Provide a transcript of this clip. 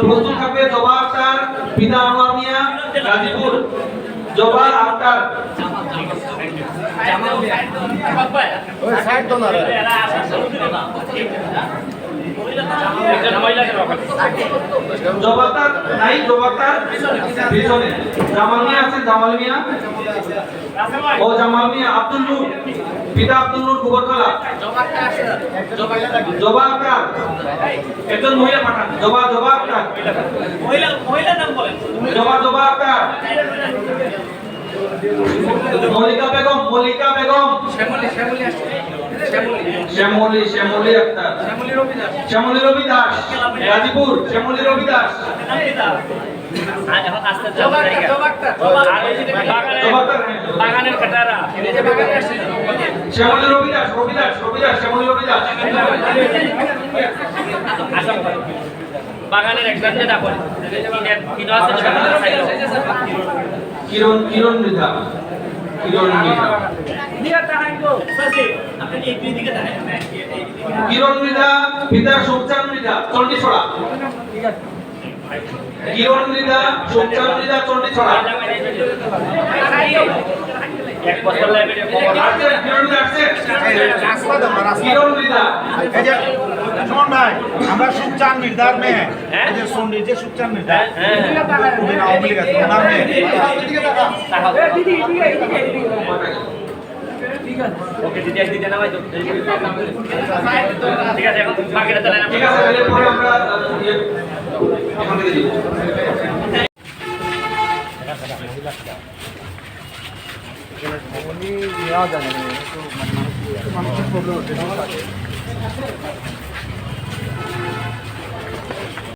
প্রস্তুত থাকবে জবা আক্তার পিতা আনোয়ার মিয়া গাজীপুর। জবা আক্তার। জবা আক্তার নাই জবা আক্তার পিছনে জামাল মিয়া আছেন জামাল মিয়া ও জামাল মিয়া আব্দুল নূর পিতা আব্দুল নূর কুবরতলা জবা আক্তার একজন মহিলা পাঠান জবা জবা আক্তার জবা জবা আক্তার মল্লিকা বেগম মল্লিকা বেগম শ্যামলী শ্যামলী আক্তার। শ্যামলী রবি দাস গাজীপুর শ্যামলী রবি দাস বাগানের কাটারা। শ্যামলী রবি দাস রবি দাস রবি দাস শ্যামলী রবি দাস বাগানের একসাথে দেখো কিনো আছে কিরণ কিরণ মৃধা। কিরণ মৃধা। কিরণ মৃধা পিতা সুখচাঁদ মৃধা চণ্ডীছড়া কিরণ মৃধা সুখচাঁদ মৃধা চণ্ডীছড়া এক বছর লাগবে। আসছে কিরণ মৃধা আসছে কিরণ মৃধা। শোন ভাই আমরা সুখচান মির্দার মেয়ে হ্যাঁ? যে শুনলি যে সুখচান মির্দার হ্যাঁ উনি আওয়ামী লীগ আছে ওনার মেয়ে ওকে দিদি দিদি নামাই তো ঠিক আছে এখন বাকিটা চালাই না ঠিক আছে আমরা ইয়ে, উনি নেওয়া যায় না মানুষের প্রবলেম হচ্ছে